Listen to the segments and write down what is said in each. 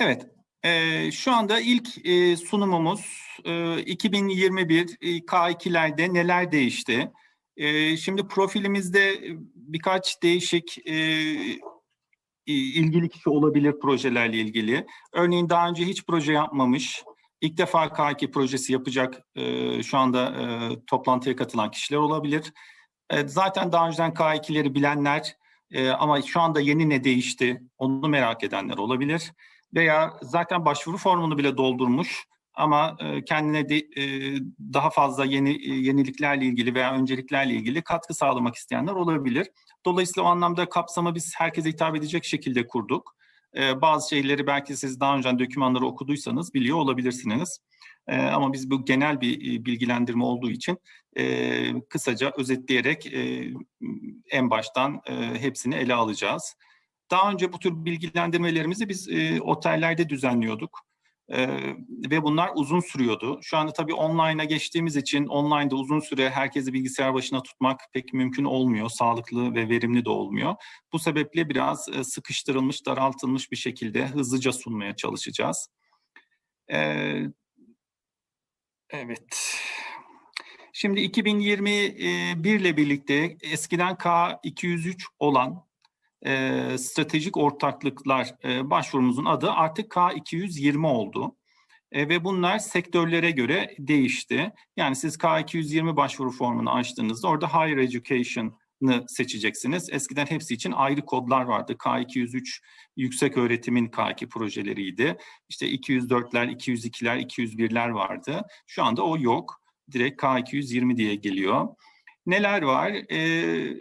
Evet, e, şu anda ilk e, sunumumuz e, 2021 e, K2'lerde neler değişti? E, şimdi profilimizde birkaç değişik e, ilgili kişi olabilir projelerle ilgili. Örneğin daha önce hiç proje yapmamış, ilk defa K2 projesi yapacak e, şu anda e, toplantıya katılan kişiler olabilir. E, zaten daha önceden K2'leri bilenler e, ama şu anda yeni ne değişti onu merak edenler olabilir veya zaten başvuru formunu bile doldurmuş ama e, kendine de, e, daha fazla yeni e, yeniliklerle ilgili veya önceliklerle ilgili katkı sağlamak isteyenler olabilir. Dolayısıyla o anlamda kapsamı biz herkese hitap edecek şekilde kurduk. Bazı şeyleri belki siz daha önce dokümanları okuduysanız biliyor olabilirsiniz. Ama biz bu genel bir bilgilendirme olduğu için kısaca özetleyerek en baştan hepsini ele alacağız. Daha önce bu tür bilgilendirmelerimizi biz e, otellerde düzenliyorduk. E, ve bunlar uzun sürüyordu. Şu anda tabii online'a geçtiğimiz için online'da uzun süre herkesi bilgisayar başına tutmak pek mümkün olmuyor. Sağlıklı ve verimli de olmuyor. Bu sebeple biraz e, sıkıştırılmış, daraltılmış bir şekilde hızlıca sunmaya çalışacağız. E, evet. Şimdi 2021 ile birlikte eskiden K203 olan e, stratejik ortaklıklar e, başvurumuzun adı artık K220 oldu. E, ve bunlar sektörlere göre değişti. Yani siz K220 başvuru formunu açtığınızda orada Higher Education'ı seçeceksiniz. Eskiden hepsi için ayrı kodlar vardı. K203 yüksek öğretimin K2 projeleriydi. İşte 204'ler, 202'ler, 201'ler vardı. Şu anda o yok. Direkt K220 diye geliyor. Neler var? E,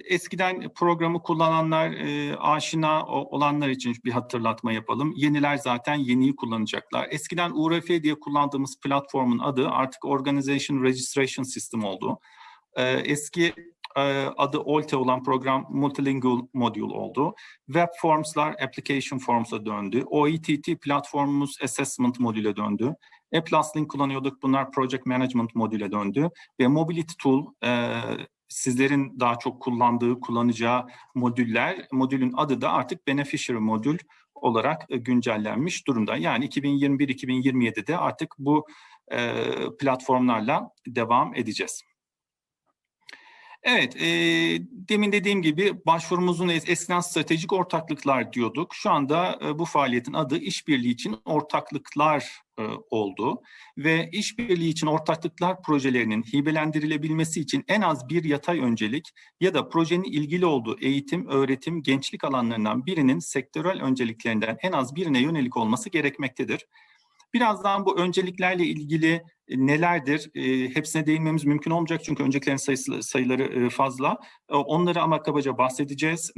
eskiden programı kullananlar, e, aşina olanlar için bir hatırlatma yapalım. Yeniler zaten yeniyi kullanacaklar. Eskiden URF diye kullandığımız platformun adı artık Organization Registration System oldu. E, eski e, adı OLTE olan program Multilingual Module oldu. Web Forms'lar Application Forms'a döndü. OETT platformumuz Assessment modüle döndü. E-Plus kullanıyorduk. Bunlar Project Management modüle döndü. Ve Mobility Tool e, sizlerin daha çok kullandığı, kullanacağı modüller, modülün adı da artık Beneficiary modül olarak e, güncellenmiş durumda. Yani 2021-2027'de artık bu e, platformlarla devam edeceğiz. Evet, e, demin dediğim gibi başvurumuzun es eskiden stratejik ortaklıklar diyorduk. Şu anda e, bu faaliyetin adı işbirliği için ortaklıklar e, oldu. Ve işbirliği için ortaklıklar projelerinin hibelendirilebilmesi için en az bir yatay öncelik ya da projenin ilgili olduğu eğitim, öğretim, gençlik alanlarından birinin sektörel önceliklerinden en az birine yönelik olması gerekmektedir. Birazdan bu önceliklerle ilgili e, nelerdir? E, hepsine değinmemiz mümkün olmayacak çünkü önceliklerin sayısı, sayıları e, fazla. Onları ama kabaca bahsedeceğiz.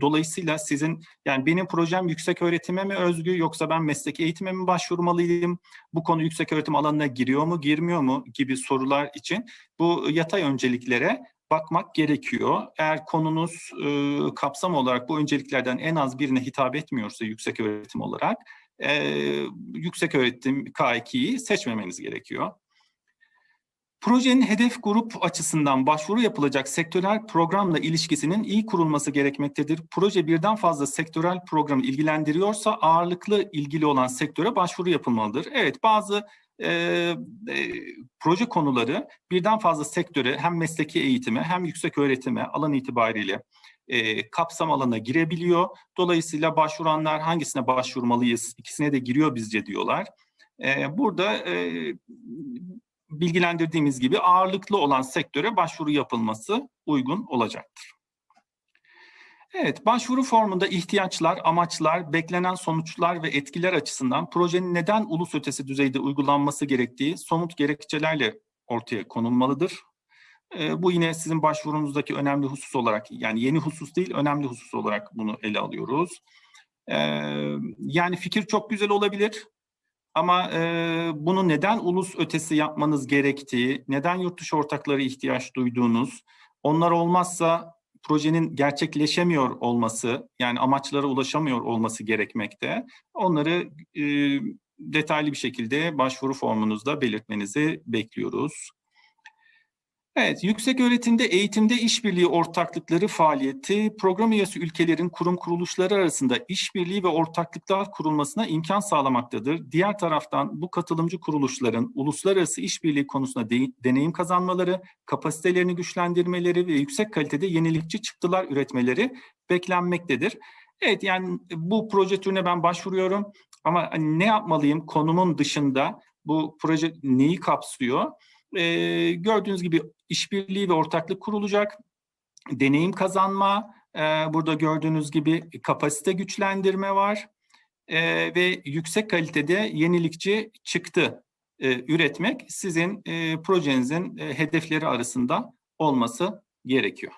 Dolayısıyla sizin yani benim projem yüksek öğretime mi özgü yoksa ben meslek eğitime mi başvurmalıyım? Bu konu yüksek öğretim alanına giriyor mu, girmiyor mu gibi sorular için bu yatay önceliklere bakmak gerekiyor. Eğer konunuz e, kapsam olarak bu önceliklerden en az birine hitap etmiyorsa yüksek öğretim olarak e, yüksek öğretim K2'yi seçmemeniz gerekiyor. Projenin hedef grup açısından başvuru yapılacak sektörel programla ilişkisinin iyi kurulması gerekmektedir. Proje birden fazla sektörel programı ilgilendiriyorsa ağırlıklı ilgili olan sektöre başvuru yapılmalıdır. Evet bazı e, e, proje konuları birden fazla sektöre hem mesleki eğitime hem yüksek öğretime alan itibariyle e, kapsam alanına girebiliyor. Dolayısıyla başvuranlar hangisine başvurmalıyız, ikisine de giriyor bizce diyorlar. E, burada e, bilgilendirdiğimiz gibi ağırlıklı olan sektöre başvuru yapılması uygun olacaktır. Evet, başvuru formunda ihtiyaçlar, amaçlar, beklenen sonuçlar ve etkiler açısından projenin neden ulus ötesi düzeyde uygulanması gerektiği somut gerekçelerle ortaya konulmalıdır. E, bu yine sizin başvurunuzdaki önemli husus olarak, yani yeni husus değil, önemli husus olarak bunu ele alıyoruz. E, yani fikir çok güzel olabilir ama e, bunu neden ulus ötesi yapmanız gerektiği, neden yurt dışı ortakları ihtiyaç duyduğunuz, onlar olmazsa projenin gerçekleşemiyor olması, yani amaçlara ulaşamıyor olması gerekmekte. Onları e, detaylı bir şekilde başvuru formunuzda belirtmenizi bekliyoruz. Evet, yüksek öğretimde eğitimde işbirliği ortaklıkları faaliyeti, program üyesi ülkelerin kurum kuruluşları arasında işbirliği ve ortaklıklar kurulmasına imkan sağlamaktadır. Diğer taraftan bu katılımcı kuruluşların uluslararası işbirliği konusunda de, deneyim kazanmaları, kapasitelerini güçlendirmeleri ve yüksek kalitede yenilikçi çıktılar üretmeleri beklenmektedir. Evet yani bu proje türüne ben başvuruyorum ama hani ne yapmalıyım konumun dışında bu proje neyi kapsıyor? Ee, gördüğünüz gibi işbirliği ve ortaklık kurulacak, deneyim kazanma, e, burada gördüğünüz gibi kapasite güçlendirme var e, ve yüksek kalitede yenilikçi çıktı e, üretmek sizin e, projenizin e, hedefleri arasında olması gerekiyor.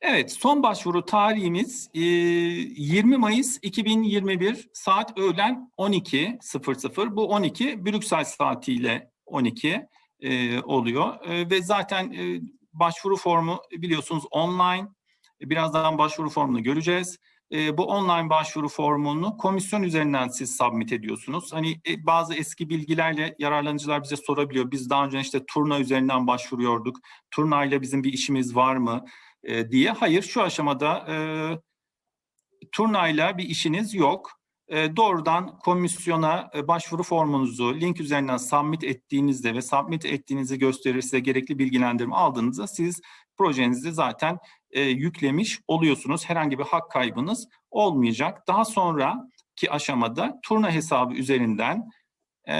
Evet, son başvuru tarihimiz e, 20 Mayıs 2021 saat öğlen 12.00. Bu 12 Brüksel saatiyle 12 e, oluyor e, ve zaten e, başvuru formu biliyorsunuz online. Birazdan başvuru formunu göreceğiz. E, bu online başvuru formunu komisyon üzerinden siz submit ediyorsunuz. Hani e, bazı eski bilgilerle yararlanıcılar bize sorabiliyor. Biz daha önce işte turna üzerinden başvuruyorduk. Turna ile bizim bir işimiz var mı? E, diye. Hayır şu aşamada e, turnayla bir işiniz yok. E, doğrudan komisyona e, başvuru formunuzu link üzerinden submit ettiğinizde ve submit ettiğinizi gösterirse gerekli bilgilendirme aldığınızda siz projenizi zaten e, yüklemiş oluyorsunuz. Herhangi bir hak kaybınız olmayacak. Daha sonraki aşamada turna hesabı üzerinden e,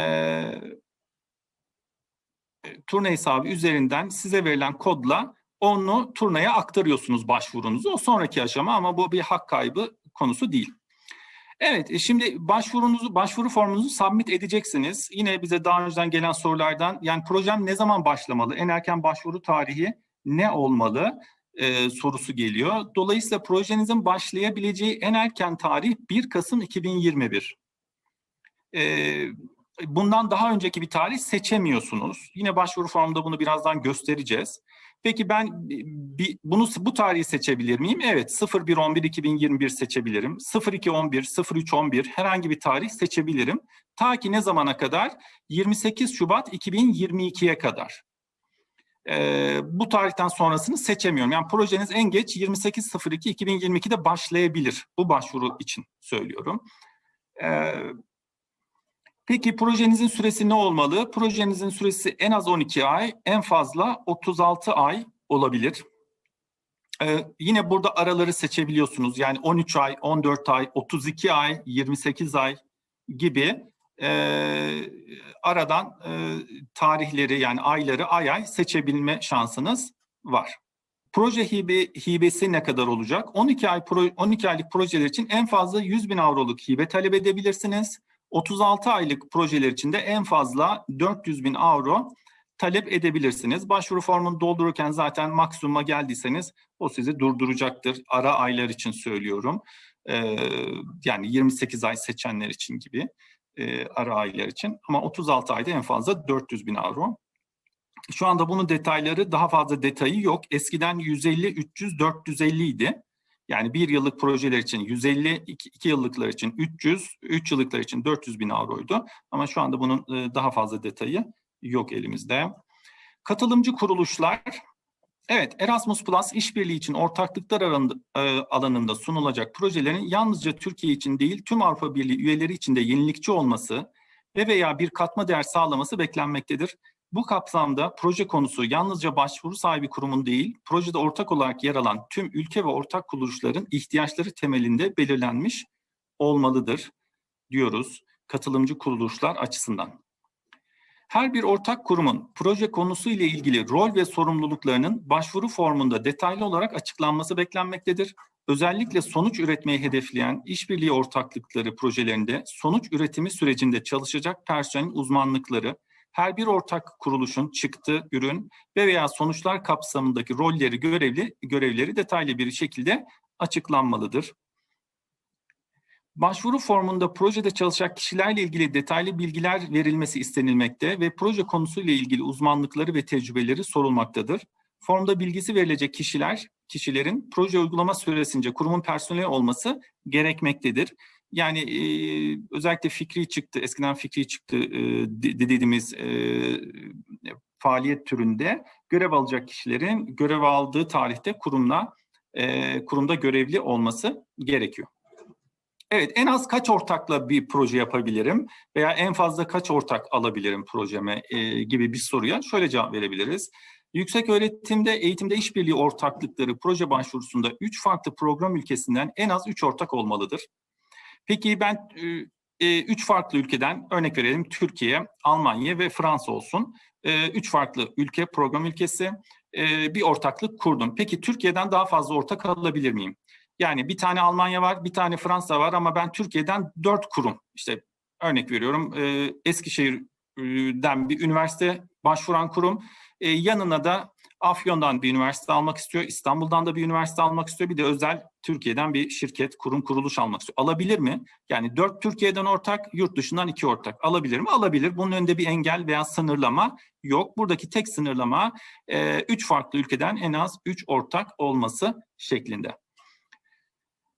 turna hesabı üzerinden size verilen kodla onu turnaya aktarıyorsunuz başvurunuzu. O sonraki aşama ama bu bir hak kaybı konusu değil. Evet, e, şimdi başvurunuzu, başvuru formunuzu submit edeceksiniz. Yine bize daha önceden gelen sorulardan, yani projem ne zaman başlamalı, en erken başvuru tarihi ne olmalı e, sorusu geliyor. Dolayısıyla projenizin başlayabileceği en erken tarih 1 Kasım 2021. E, bundan daha önceki bir tarih seçemiyorsunuz. Yine başvuru formunda bunu birazdan göstereceğiz. Peki ben bir, bunu bu tarihi seçebilir miyim? Evet 01 2021 seçebilirim. 02 11 herhangi bir tarih seçebilirim. Ta ki ne zamana kadar? 28 Şubat 2022'ye kadar. Ee, bu tarihten sonrasını seçemiyorum. Yani projeniz en geç 28.02.2022'de başlayabilir. Bu başvuru için söylüyorum. Ee, Peki projenizin süresi ne olmalı? Projenizin süresi en az 12 ay, en fazla 36 ay olabilir. Ee, yine burada araları seçebiliyorsunuz. Yani 13 ay, 14 ay, 32 ay, 28 ay gibi e, aradan e, tarihleri yani ayları ay ay seçebilme şansınız var. Proje hibe, hibesi ne kadar olacak? 12 ay 12 aylık projeler için en fazla 100 bin avroluk hibe talep edebilirsiniz. 36 aylık projeler için de en fazla 400 bin avro talep edebilirsiniz. Başvuru formunu doldururken zaten maksimuma geldiyseniz o sizi durduracaktır. Ara aylar için söylüyorum. Ee, yani 28 ay seçenler için gibi e, ara aylar için. Ama 36 ayda en fazla 400 bin avro. Şu anda bunun detayları daha fazla detayı yok. Eskiden 150, 300, 450 idi. Yani bir yıllık projeler için 150, iki, iki yıllıklar için 300, üç yıllıklar için 400 bin avroydu. Ama şu anda bunun e, daha fazla detayı yok elimizde. Katılımcı kuruluşlar, evet Erasmus Plus işbirliği için ortaklıklar e, alanında sunulacak projelerin yalnızca Türkiye için değil tüm Avrupa Birliği üyeleri için de yenilikçi olması ve veya bir katma değer sağlaması beklenmektedir. Bu kapsamda proje konusu yalnızca başvuru sahibi kurumun değil, projede ortak olarak yer alan tüm ülke ve ortak kuruluşların ihtiyaçları temelinde belirlenmiş olmalıdır diyoruz katılımcı kuruluşlar açısından. Her bir ortak kurumun proje konusu ile ilgili rol ve sorumluluklarının başvuru formunda detaylı olarak açıklanması beklenmektedir. Özellikle sonuç üretmeyi hedefleyen işbirliği ortaklıkları projelerinde sonuç üretimi sürecinde çalışacak personelin uzmanlıkları, her bir ortak kuruluşun çıktı, ürün ve veya sonuçlar kapsamındaki rolleri, görevli, görevleri detaylı bir şekilde açıklanmalıdır. Başvuru formunda projede çalışacak kişilerle ilgili detaylı bilgiler verilmesi istenilmekte ve proje konusuyla ilgili uzmanlıkları ve tecrübeleri sorulmaktadır. Formda bilgisi verilecek kişiler, kişilerin proje uygulama süresince kurumun personeli olması gerekmektedir. Yani e, özellikle fikri çıktı, eskiden fikri çıktı e, dediğimiz e, faaliyet türünde görev alacak kişilerin görev aldığı tarihte kurumla e, kurumda görevli olması gerekiyor. Evet, en az kaç ortakla bir proje yapabilirim veya en fazla kaç ortak alabilirim projeme e, gibi bir soruya şöyle cevap verebiliriz. Yüksek öğretimde eğitimde işbirliği ortaklıkları proje başvurusunda 3 farklı program ülkesinden en az 3 ortak olmalıdır. Peki ben 3 e, üç farklı ülkeden örnek verelim Türkiye, Almanya ve Fransa olsun. 3 e, farklı ülke, program ülkesi e, bir ortaklık kurdum. Peki Türkiye'den daha fazla ortak alabilir miyim? Yani bir tane Almanya var, bir tane Fransa var ama ben Türkiye'den dört kurum, işte örnek veriyorum e, Eskişehir'den bir üniversite başvuran kurum, e, yanına da Afyon'dan bir üniversite almak istiyor, İstanbul'dan da bir üniversite almak istiyor, bir de özel Türkiye'den bir şirket, kurum, kuruluş almak istiyor. Alabilir mi? Yani dört Türkiye'den ortak, yurt dışından iki ortak. Alabilir mi? Alabilir. Bunun önünde bir engel veya sınırlama yok. Buradaki tek sınırlama üç farklı ülkeden en az üç ortak olması şeklinde.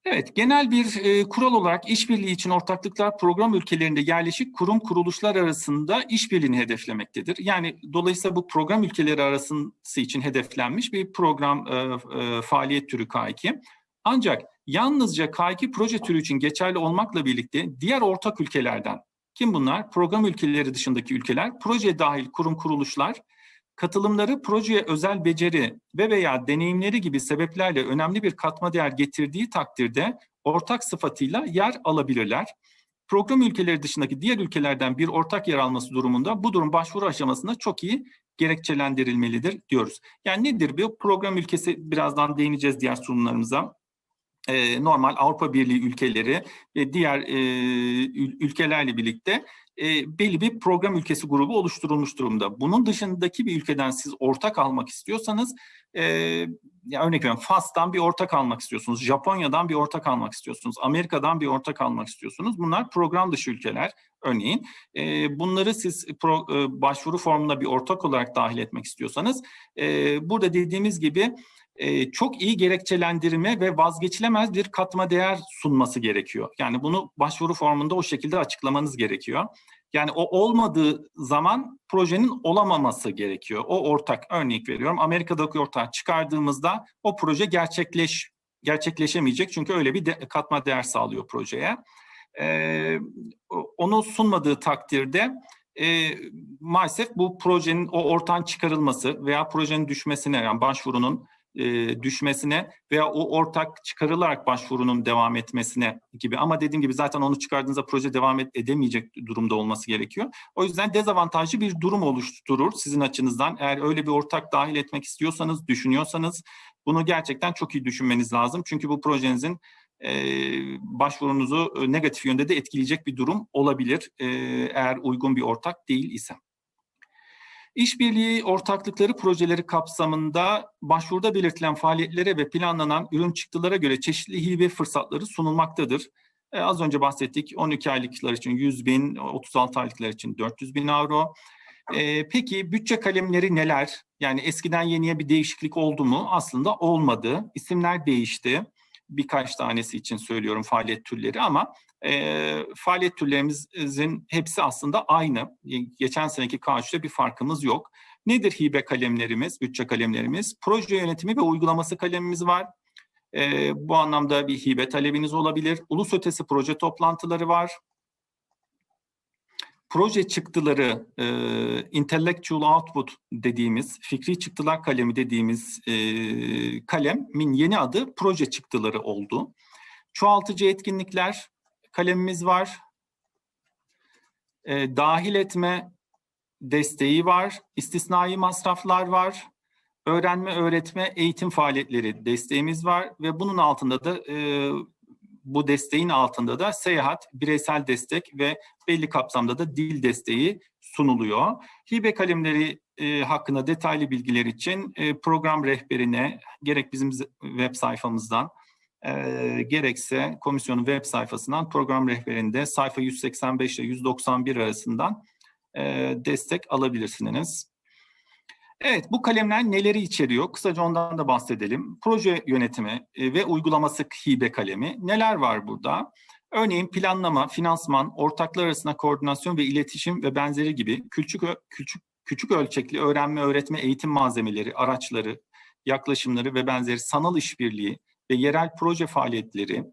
Evet, genel bir e, kural olarak işbirliği için ortaklıklar program ülkelerinde yerleşik kurum kuruluşlar arasında işbirliğini hedeflemektedir. Yani dolayısıyla bu program ülkeleri arası için hedeflenmiş bir program e, e, faaliyet türü K2. Ancak yalnızca K2 proje türü için geçerli olmakla birlikte diğer ortak ülkelerden, kim bunlar? Program ülkeleri dışındaki ülkeler, proje dahil kurum kuruluşlar, katılımları projeye özel beceri ve veya deneyimleri gibi sebeplerle önemli bir katma değer getirdiği takdirde ortak sıfatıyla yer alabilirler. Program ülkeleri dışındaki diğer ülkelerden bir ortak yer alması durumunda bu durum başvuru aşamasında çok iyi gerekçelendirilmelidir diyoruz. Yani nedir bu? Program ülkesi birazdan değineceğiz diğer sunumlarımıza e, normal Avrupa Birliği ülkeleri ve diğer e, ülkelerle birlikte e, belli bir program ülkesi grubu oluşturulmuş durumda. Bunun dışındaki bir ülkeden siz ortak almak istiyorsanız, e, ya örnek veriyorum Fas'tan bir ortak almak istiyorsunuz, Japonya'dan bir ortak almak istiyorsunuz, Amerika'dan bir ortak almak istiyorsunuz. Bunlar program dışı ülkeler örneğin. E, bunları siz pro, e, başvuru formuna bir ortak olarak dahil etmek istiyorsanız, e, burada dediğimiz gibi e, çok iyi gerekçelendirme ve vazgeçilemez bir katma değer sunması gerekiyor. Yani bunu başvuru formunda o şekilde açıklamanız gerekiyor. Yani o olmadığı zaman projenin olamaması gerekiyor. O ortak örnek veriyorum Amerika'daki ortak çıkardığımızda o proje gerçekleş gerçekleşemeyecek çünkü öyle bir de, katma değer sağlıyor projeye. Ee, onu sunmadığı takdirde e, maalesef bu projenin o ortağın çıkarılması veya projenin düşmesine yani başvurunun e, düşmesine veya o ortak çıkarılarak başvurunun devam etmesine gibi. Ama dediğim gibi zaten onu çıkardığınızda proje devam edemeyecek durumda olması gerekiyor. O yüzden dezavantajlı bir durum oluşturur sizin açınızdan. Eğer öyle bir ortak dahil etmek istiyorsanız, düşünüyorsanız bunu gerçekten çok iyi düşünmeniz lazım. Çünkü bu projenizin e, başvurunuzu negatif yönde de etkileyecek bir durum olabilir e, eğer uygun bir ortak değil ise. İşbirliği ortaklıkları projeleri kapsamında başvuruda belirtilen faaliyetlere ve planlanan ürün çıktılara göre çeşitli hibe fırsatları sunulmaktadır. Ee, az önce bahsettik 12 aylıklar için 100 bin, 36 aylıklar için 400 bin avro. Ee, peki bütçe kalemleri neler? Yani eskiden yeniye bir değişiklik oldu mu? Aslında olmadı. İsimler değişti birkaç tanesi için söylüyorum faaliyet türleri ama e, faaliyet türlerimizin hepsi aslında aynı. Geçen seneki K3'te bir farkımız yok. Nedir hibe kalemlerimiz, bütçe kalemlerimiz? Proje yönetimi ve uygulaması kalemimiz var. E, bu anlamda bir hibe talebiniz olabilir. Ulus ötesi proje toplantıları var proje çıktıları, e, intellectual output dediğimiz, fikri çıktılar kalemi dediğimiz e, kalemin yeni adı proje çıktıları oldu. Çoğaltıcı etkinlikler kalemimiz var. E, dahil etme desteği var, istisnai masraflar var, öğrenme, öğretme, eğitim faaliyetleri desteğimiz var ve bunun altında da e, bu desteğin altında da seyahat, bireysel destek ve belli kapsamda da dil desteği sunuluyor. Hibe kalemleri e, hakkında detaylı bilgiler için e, program rehberine gerek bizim web sayfamızdan e, gerekse komisyonun web sayfasından program rehberinde sayfa 185 ile 191 arasından e, destek alabilirsiniz. Evet, bu kalemler neleri içeriyor? Kısaca ondan da bahsedelim. Proje yönetimi e, ve uygulaması hibe kalemi. Neler var burada? Örneğin planlama, finansman, ortaklar arasında koordinasyon ve iletişim ve benzeri gibi küçük küçük küçük ölçekli öğrenme, öğretme, eğitim malzemeleri, araçları, yaklaşımları ve benzeri sanal işbirliği ve yerel proje faaliyetleri